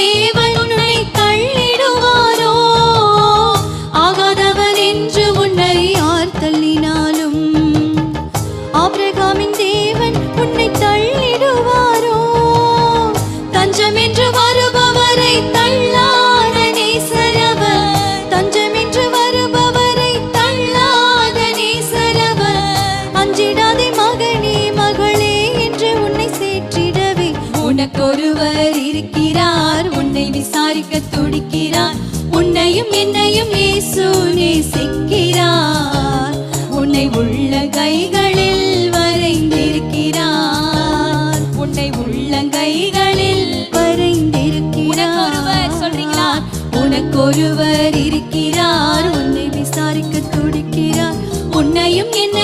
Eva. ஒருவர் இருக்கிறார் உன்னை விசாரிக்க துடிக்கிறார். உன்னையும் என்னையும் இயேசு நேசிக்கிறார். உன்னை உள்ள கைகளில் வரைந்திருக்கிறார். உன்னை உள்ள கைகளில் வரைந்திருக்கிறார். சொல்றீங்களா உனக்கொருவர் இருக்கிறார் உன்னை விசாரிக்க துடிக்கிறார். உன்னையும் என்ன